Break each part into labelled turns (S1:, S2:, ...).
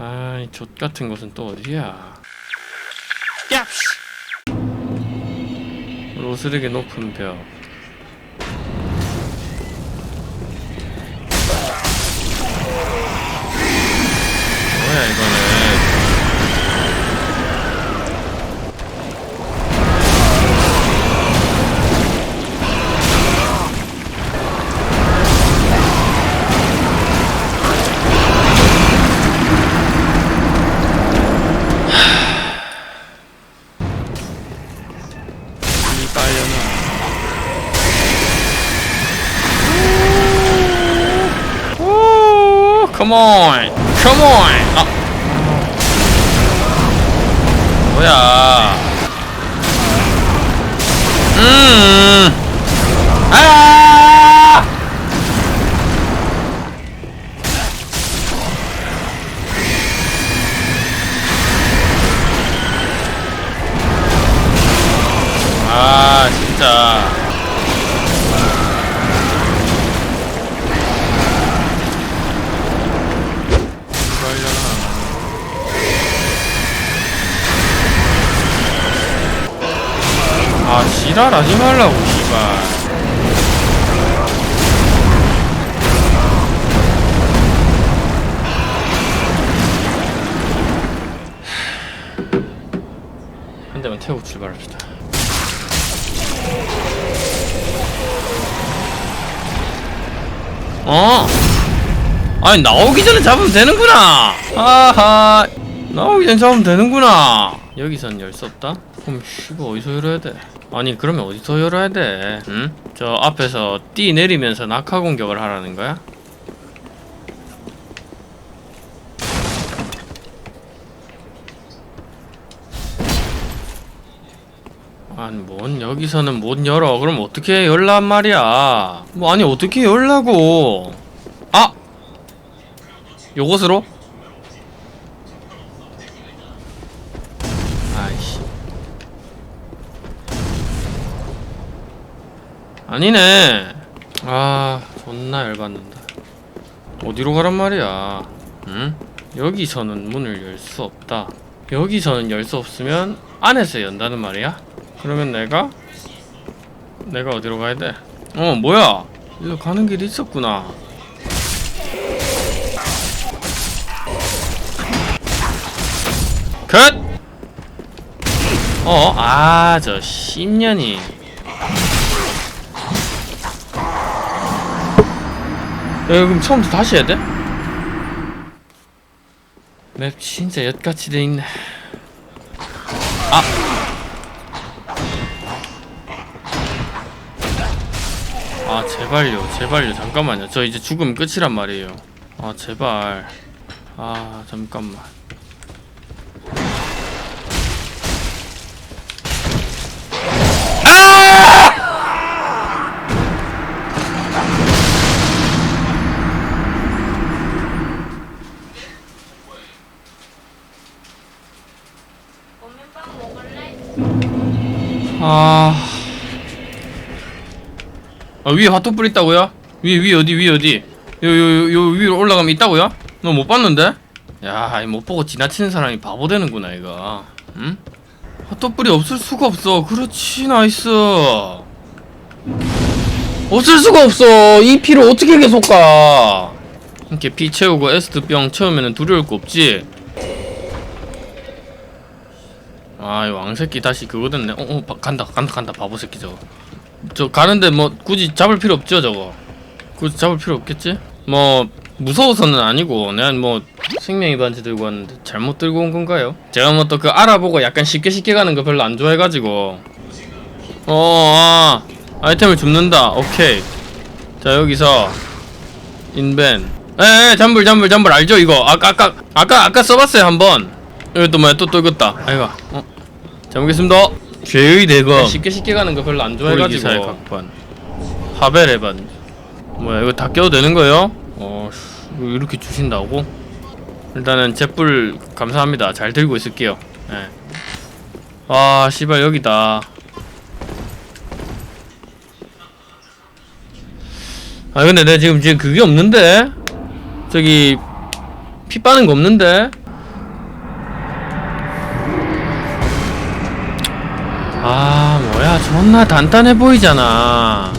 S1: 아이 족 같은 곳은 또 어디야? 야! 로스르게 높은 벽. 뭐야 이거는? Come on, come on. 아, 뭐야? 음, 아! 아, 지랄하지 말라고, 씨발. 한 대만 태우고 출발합시다. 어? 아니 나오기 전에 잡으면 되는구나. 아하. 나오기 전에 잡으면 되는구나. 여기선 열 수 없다? 그럼 씨발 어디서 열어야 돼? 아니 그러면 어디서 열어야 돼? 응? 저 앞에서 뛰 내리면서 낙하 공격을 하라는 거야? 아니 뭔 여기서는 못 열어 그럼 어떻게 열란 말이야 뭐 아니 어떻게 열라고 아 요것으로 아니네 아 존나 열받는다 어디로 가란 말이야 응 여기서는 문을 열 수 없다 여기서는 열 수 없으면 안에서 연다는 말이야 그러면 내가 내가 어디로 가야 돼? 어 뭐야? 일로 가는 길이 있었구나. 컷! 어, 아, 저 10년이. 그럼 처음부터 다시 해야 돼? 맵 진짜 엿같이 돼 있네. 아! 아 제발요 제발요 잠깐만요 저 이제 죽으면 끝이란 말이에요 아 제발 아 잠깐만 아... 아 위에 핫도불 있다고요? 위에 위에 어디 위에 어디 요요 요 위로 올라가면 있다고요? 너 못 봤는데? 야, 이못 보고 지나치는 사람이 바보 되는구나 이거. 응? 핫도불이 없을 수가 없어. 그렇지, 나이스. 없을 수가 없어. 이 피를 어떻게 계속 가? 이렇게 피 채우고 에스트 병 채우면은 두려울 거 없지. 아, 이 왕새끼 다시 그거 됐네. 어, 어, 바- 간다, 간다, 간다. 바보 새끼 저거. 저 가는데 뭐 굳이 잡을 필요 없죠, 저거. 굳이 잡을 필요 없겠지? 뭐 무서워서는 아니고 내가 뭐 생명의 반지 들고 왔는데 잘못 들고 온 건가요? 제가 뭐 또 그 알아보고 약간 쉽게 쉽게 가는 거 별로 안 좋아해가지고 어 아, 아이템을 줍는다 오케이 자 여기서 인벤 에에 잠불 잠불 잠불 알죠 이거 아까 아까 아까 아까 써봤어요 한번 여기 또 뭐야 또 떨궜다 아이가 어? 잘 먹겠습니다. 죄의 대거 쉽게 쉽게 가는 거 별로 안 좋아해가지고. 기사의 각반 하벨 에반. 뭐야 이거 다 껴도 되는 거예요? 어 이렇게 주신다고? 일단은 jet불 감사합니다. 잘 들고 있을게요. 예. 아 씨발 여기다. 아 근데 내 지금 지금 그게 없는데? 저기 피 빠는 거 없는데 아 뭐야 존나 단단해 보이잖아.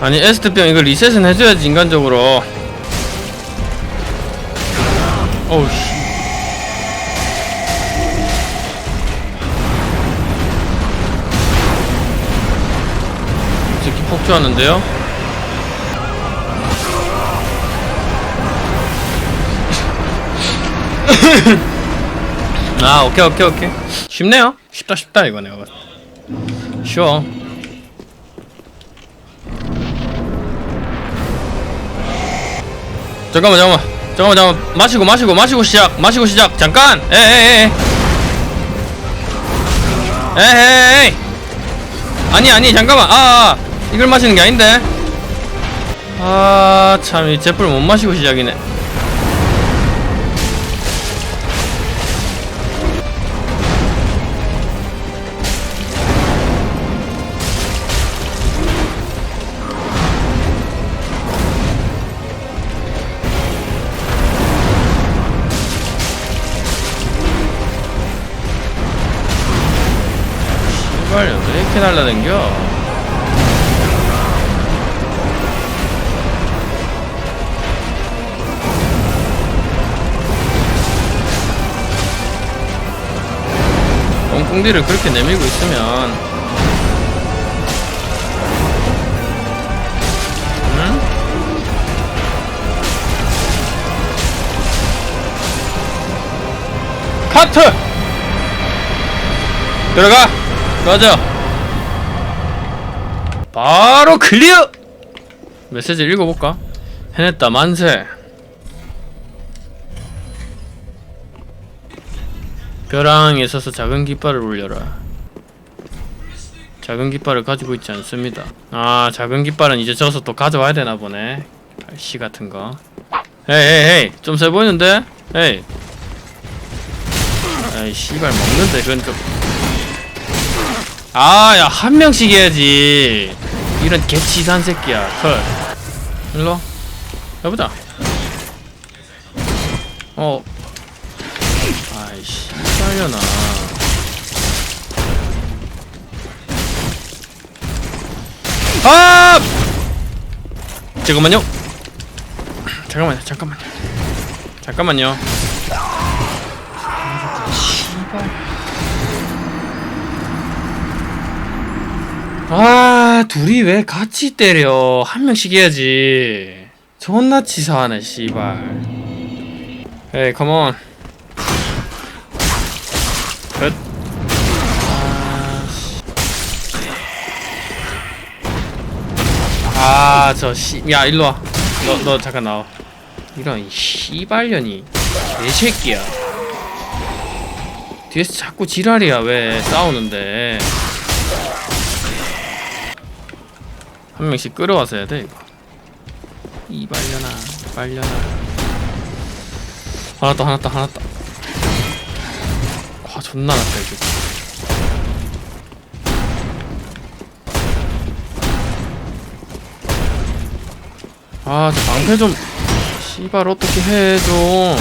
S1: 아니 에스트병 이거 리셋은 해줘야지 인간적으로. 어우씨. 이 새끼 폭주하는데요? 아 오케이 오케이 오케이. 쉽네요. 쉽다 쉽다 이거 내가 쉬워. 잠깐만 잠깐만. 잠깐만 잠깐만. 마시고 마시고 마시고 시작. 마시고 시작. 잠깐! 에에에 에에에 아니 아니 잠깐만. 아, 아 이걸 마시는 게 아닌데. 아 참 이 제풀 못 마시고 시작이네 날라댕겨 꽁꽁디를 그렇게 내밀고 있으면 응? 카트! 들어가! 꺼져! 바로 클리어! 메시지 읽어볼까? 해냈다 만세 벼랑에 서서 작은 깃발을 올려라 작은 깃발을 가지고 있지 않습니다 아 작은 깃발은 이제 져서 또 가져와야 되나 보네 씨 같은 거 헤이 좀 세 보이는데? 에이 씨발 먹는데 그건 좀 아, 야, 한 명씩 해야지. 이런 개치산 새끼야. 털. 일로. 와. 해보자. 어. 아이씨, 살려나. 아! 잠깐만요. 잠깐만요, 잠깐만요. 잠깐만요. 아 둘이 왜 같이 때려? 한 명씩 해야지. 존나 치사하네 씨발. 에이 컴온 끝. 아저 씨. 야 일로와. 너 너 잠깐 나와. 이런 이 씨발년이. 개새끼야. 뒤에서 자꾸 지랄이야 왜 싸우는데 한 명씩 끌어와서 해야 돼 이거. 이발려나 빨려나 하나 더 하나 더 하나 더와 존나 났다 이거. 아저 방패 좀 씨발 어떻게 해좀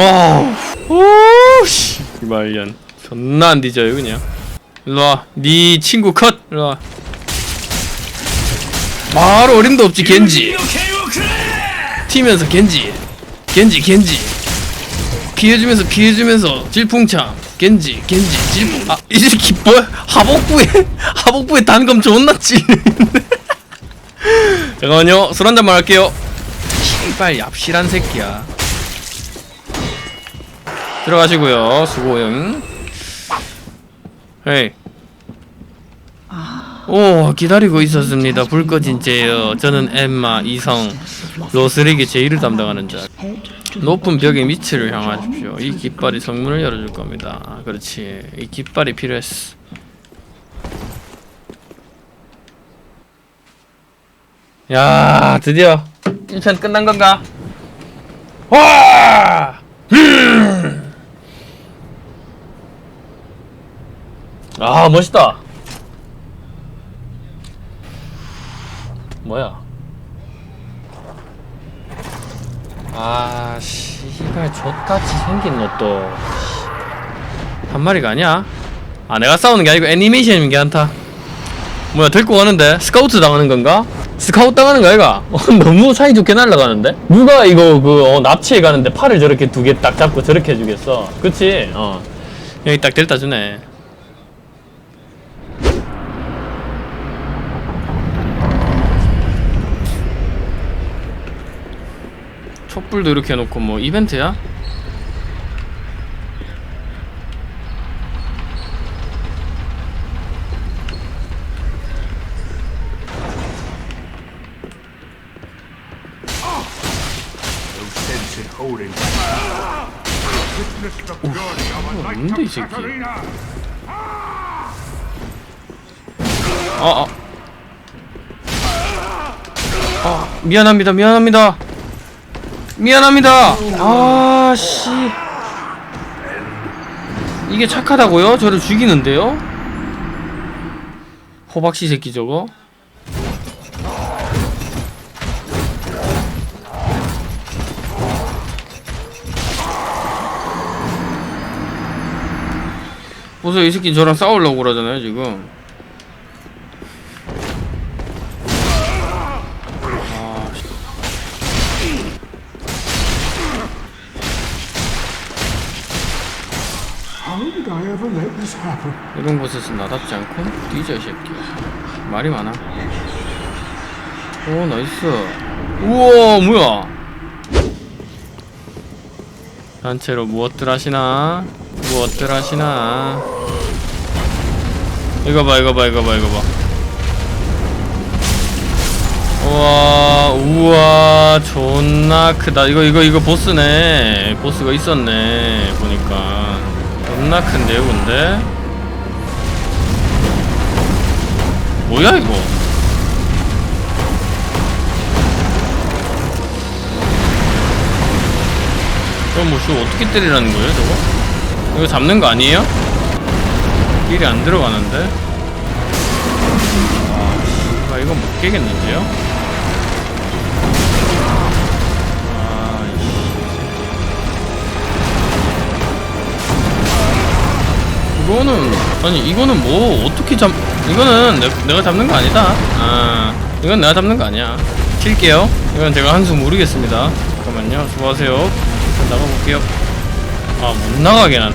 S1: 어, 오, 씨, 말년 존나 안 뒤져요 그냥. 일로 와, 네 친구 컷. 일로 와. 바로 어림도 없지 겐지. 튀면서 겐지, 겐지, 겐지. 피해주면서 피해주면서 질풍창. 겐지, 겐지, 질풍. 아, 이 새끼 뭐야? 하복부에 하복부에 단검 존나 찌르는데. 잠깐만요, 술 한잔만 할게요. 씨발 얍실한 새끼야. 들어가시고요. 수고용. 헤이. 오 기다리고 있었습니다. 불 꺼진 제요. 저는 엠마 이성 로스릭의 제일을 담당하는 자. 높은 벽의 밑을 향하십시오. 이 깃발이 성문을 열어줄 겁니다. 아, 그렇지. 이 깃발이 필요했어. 야 드디어 1편 끝난 건가? 와! 아 멋있다 뭐야? 아, 씨발 족같이 생긴 것도 한 마리가 아니야? 아, 내가 싸우는 게 아니고 애니메이션인 게 한타. 뭐야, 데리고 가는데? 스카우트 당하는 건가? 스카우트 당하는 거 아이가? 어, 너무 사이좋게 날아가는데? 누가 이거 그 어, 납치해 가는데 팔을 저렇게 두 개 딱 잡고 저렇게 해주겠어? 그치? 어. 여기 딱 데려다 주네. 촛불도 이렇게 해놓고 뭐 이벤트야? 이 새끼? 아, 아. 아, 미안합니다, 미안합니다. 미안합니다. 아, 씨. 이게 착하다고요? 저를 죽이는데요? 호박씨 새끼 저거? 보세요, 이 새끼 저랑 싸우려고 그러잖아요, 지금. 이런 곳에서 나답지 않고? 뒤져 이 새끼야. 말이 많아. 오 나이스. 우와 뭐야? 단체로 무엇들 하시나? 무엇들 하시나? 이거 봐 이거 봐 이거 봐 이거 봐. 우와 우와 존나 크다. 이거 이거 이거 보스네. 보스가 있었네 보니까 존나 큰데요 근데 뭐야 이거 저거 뭐 저거 어떻게 때리라는 거예요 저거? 이거 잡는 거 아니에요? 길이 안 들어가는데 아 이건 못 깨겠는데요? 이거는 아니 이거는 뭐 어떻게 잡 이거는 내, 내가 잡는 거 아니다. 아 이건 내가 잡는 거 아니야. 킬게요. 이건 제가 한수 모르겠습니다. 잠깐만요. 수고하세요. 나가볼게요. 아 못 나가게 난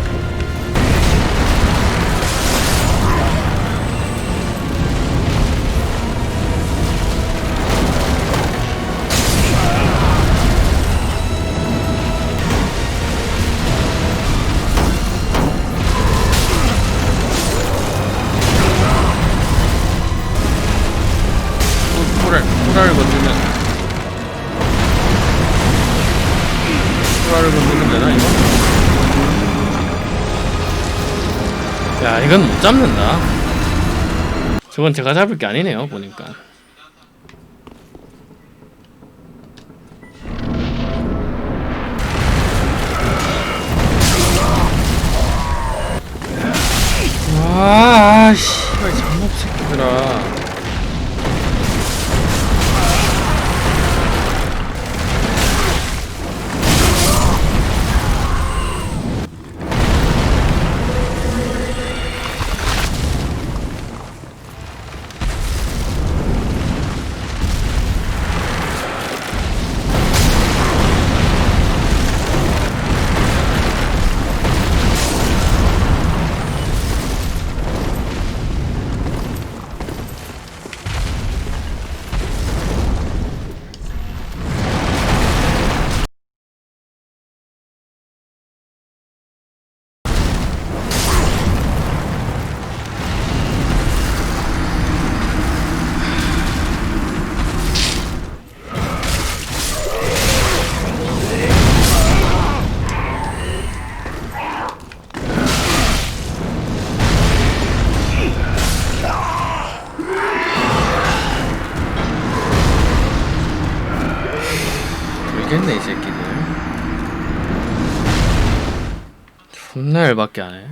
S1: 잡는다. 저건 제가 잡을 게 아니네요 보니까. 아, 씨 돌겠네 이 새끼들. 존나 열받게 하네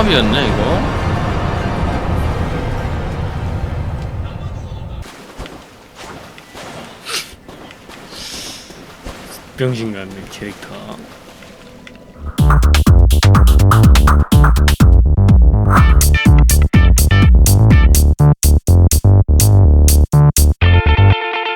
S1: 족밥이었네 이거. 병신 같은 캐릭터.